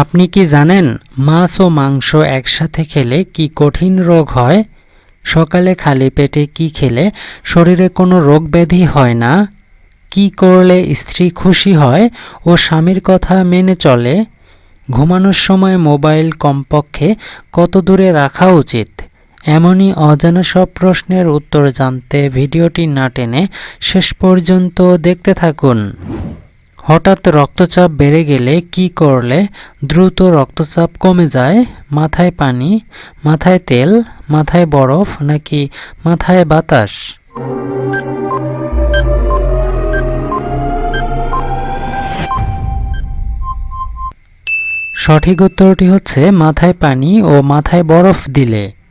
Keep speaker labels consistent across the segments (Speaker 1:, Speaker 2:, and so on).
Speaker 1: আপনি কি জানেন মাছ ও মাংস একসাথে খেলে কি কঠিন রোগ হয়? সকালে খালি পেটে কি খেলে শরীরে কোনো রোগ ব্যাধি হয় না? কি করলে স্ত্রী খুশি হয় ও স্বামীর কথা মেনে চলে? ঘুমানোর সময় মোবাইল কমপক্ষে কত দূরে রাখা উচিত? এমনই অজানা সব প্রশ্নের উত্তর জানতে ভিডিওটি না টেনে শেষ পর্যন্ত দেখতে থাকুন। হঠাৎ রক্তচাপ বেড়ে গেলে কি করলে দ্রুত রক্তচাপ কমে যায়? মাথায় পানি, মাথায় তেল, মাথায় বরফ নাকি মাথায় বাতাস? সঠিক উত্তরটি হচ্ছে মাথায় পানি ও মাথায় বরফ দিলে।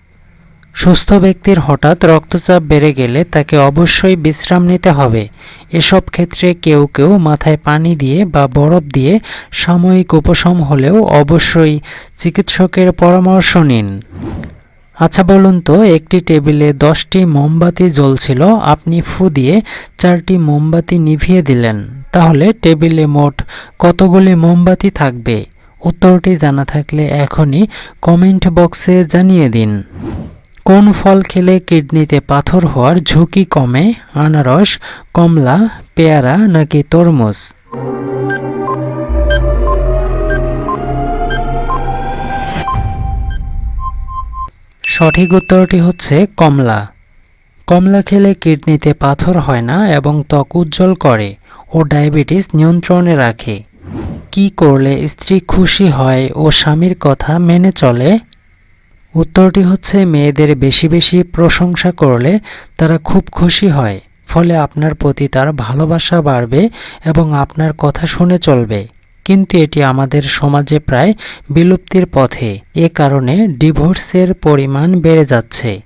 Speaker 1: সুস্থ ব্যক্তির হঠাৎ রক্তচাপ বেড়ে গেলে তাকে অবশ্যই বিশ্রাম নিতে হবে। এসব ক্ষেত্রে কেউ কেউ মাথায় পানি দিয়ে বা বরফ দিয়ে সাময়িক উপশম হলেও অবশ্যই চিকিৎসকের পরামর্শ নিন। আচ্ছা বলুন তো, একটি টেবিলে দশটি মোমবাতি জ্বলছিল, আপনি ফু দিয়ে চারটি মোমবাতি নিভিয়ে দিলেন। তাহলে টেবিলে মোট কতগুলি মোমবাতি থাকবে? উত্তরটি জানা থাকলে এখনই কমেন্ট বক্সে জানিয়ে দিন। কোন ফল খেলে কিডনিতে পাথর হওয়ার ঝুঁকি কমে? আনারস, কমলা, পেয়ারা নাকি তরমুজ? সঠিক উত্তরটি হচ্ছে কমলা। কমলা খেলে কিডনিতে পাথর হয় না এবং ত্বক উজ্জ্বল করে ও ডায়াবেটিস নিয়ন্ত্রণে রাখে। কি করলে স্ত্রী খুশি হয় ও স্বামীর কথা মেনে চলে? উত্তরটি হচ্ছে, মেয়েদের বেশি বেশি প্রশংসা করলে তারা খুব খুশি হয়, ফলে আপনার প্রতি তার ভালোবাসা বাড়বে এবং আপনার কথা শুনে চলবে। কিন্তু এটি আমাদের সমাজে প্রায় বিলুপ্তির পথে, এ কারণে ডিভোর্সের পরিমাণ বেড়ে যাচ্ছে।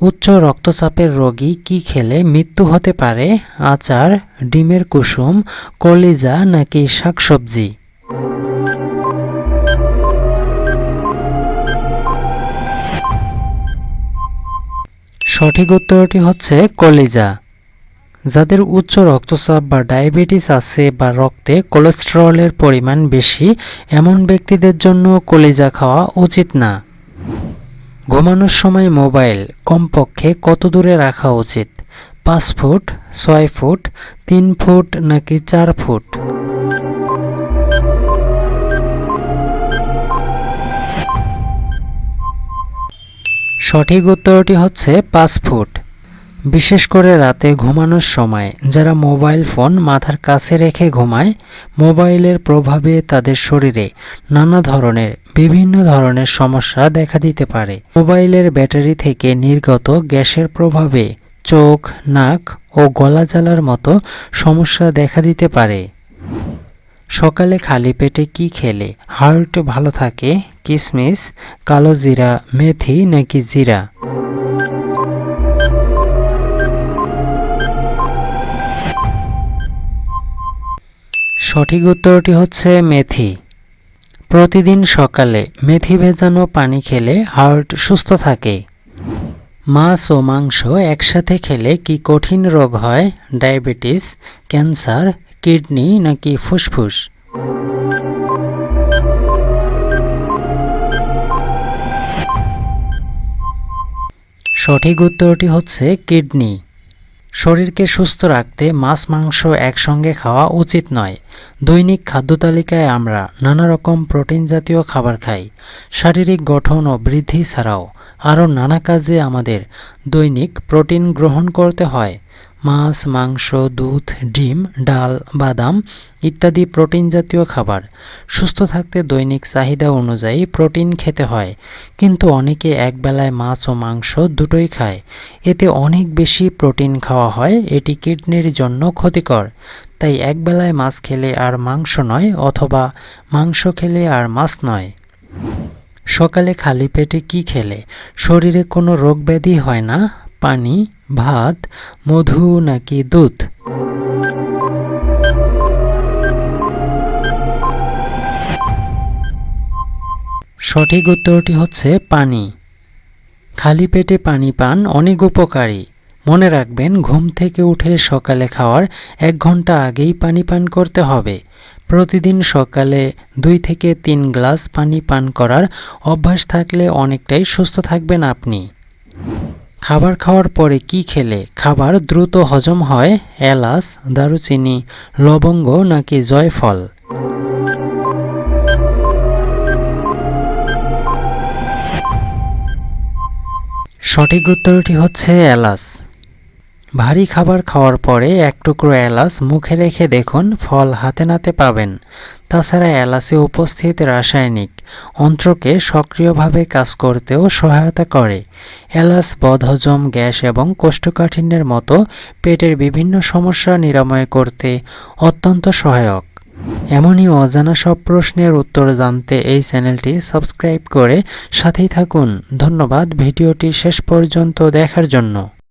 Speaker 1: উচ্চ রক্তচাপের রোগী কি খেলে মৃত্যু হতে পারে? আচার, ডিমের কুসুম, কলিজা নাকি শাকসবজি? সঠিক উত্তরটি হচ্ছে কলিজা। যাদের উচ্চ রক্তচাপ বা ডায়াবেটিস আছে বা রক্তে কোলেস্টেরলের পরিমাণ বেশি, এমন ব্যক্তিদের জন্য কলিজা খাওয়া উচিত না। ঘুমানোর সময় মোবাইল কমপক্ষে কত দূরে রাখা উচিত? পাঁচ ফুট, ছয় ফুট, তিন ফুট নাকি চার ফুট? সঠিক উত্তরটি হচ্ছে পাঁচ ফুট। বিশেষ করে রাতে ঘুমানোর সময় যারা মোবাইল ফোন মাথার কাছে রেখে ঘুমায়, মোবাইলের প্রভাবে তাদের শরীরে নানা ধরনের, বিভিন্ন ধরনের সমস্যা দেখা দিতে পারে। মোবাইলের ব্যাটারি থেকে নির্গত গ্যাসের প্রভাবে চোখ, নাক ও গলা জ্বালার মতো সমস্যা দেখা দিতে পারে। সকালে খালি পেটে কি খেলে? হার্ট ভালো থাকে? কিশমিশ কালো জিরা? মেথি নাকি জিরা? সঠিক উত্তরটি হচ্ছে মেথি। প্রতিদিন সকালে মেথি ভেজানো পানি খেলে হার্ট সুস্থ থাকে। মাছ ও মাংস একসাথে খেলে কি কঠিন রোগ হয়? ডায়াবেটিস, ক্যান্সার কিডনি নাকি ফুসফুস? সঠিক উত্তরটি হচ্ছে কিডনি। শরীরকে সুস্থ রাখতে মাছ মাংস একসঙ্গে খাওয়া উচিত নয়। দৈনিক খাদ্য তালিকায় আমরা নানা রকম প্রোটিন জাতীয় খাবার খাই। শারীরিক গঠন ও বৃদ্ধি ছাড়াও আরও নানা কাজে আমাদের দৈনিক প্রোটিন গ্রহণ করতে হয়। মাছ, মাংস, দুধ, ডিম, ডাল, বাদাম ইত্যাদি প্রোটিন জাতীয় খাবার। সুস্থ থাকতে দৈনিক চাহিদা অনুযায়ী প্রোটিন খেতে হয়, কিন্তু অনেকে একবেলায় মাছ ও মাংস দুটোই খায়। এতে অনেক বেশি প্রোটিন খাওয়া হয়, এটি কিডনির জন্য ক্ষতিকর। তাই একবেলায় মাছ খেলে আর মাংস নয়, অথবা মাংস খেলে আর মাছ নয়। সকালে খালি পেটে কি খেলে? শরীরে কোনো রোগ ব্যাধি হয় না? পানি, ভাত, মধু নাকি দুধ? সঠিক উত্তরটি হচ্ছে পানি। খালি পেটে পানি পান অনেক উপকারী। মনে রাখবেন, ঘুম থেকে উঠে সকালে খাওয়ার এক ঘণ্টা আগেই পানি পান করতে হবে। প্রতিদিন সকালে দুই থেকে তিন গ্লাস পানি পান করার অভ্যাস থাকলে অনেকটাই সুস্থ থাকবেন আপনি। খাবার খাওয়ার পরে কি খেলে? খাবার দ্রুত হজম হয়, এলাচ, দারুচিনি, লবঙ্গ নাকি জয়ফল? সঠিক উত্তরটি হচ্ছে এলাচ। ভারী খাবার খাওয়ার পরে এক টুকরো এলাচ মুখে রেখে দেখুন ফল হাতে নাতে পাবেন। তাছাড়া এলাচে উপস্থিত রাসায়নিক, অন্ত্রকে সক্রিয়ভাবে কাজ করতেও সহায়তা করে। এলাচ, বদহজম, গ্যাস এবং কোষ্ঠকাঠিন্যের মতো পেটের বিভিন্ন সমস্যা নিরাময় করতে অত্যন্ত সহায়ক। এমনই অজানা সব প্রশ্নের উত্তর জানতে এই চ্যানেলটি সাবস্ক্রাইব করে সাথেই থাকুন। ধন্যবাদ ভিডিওটি শেষ পর্যন্ত দেখার জন্য।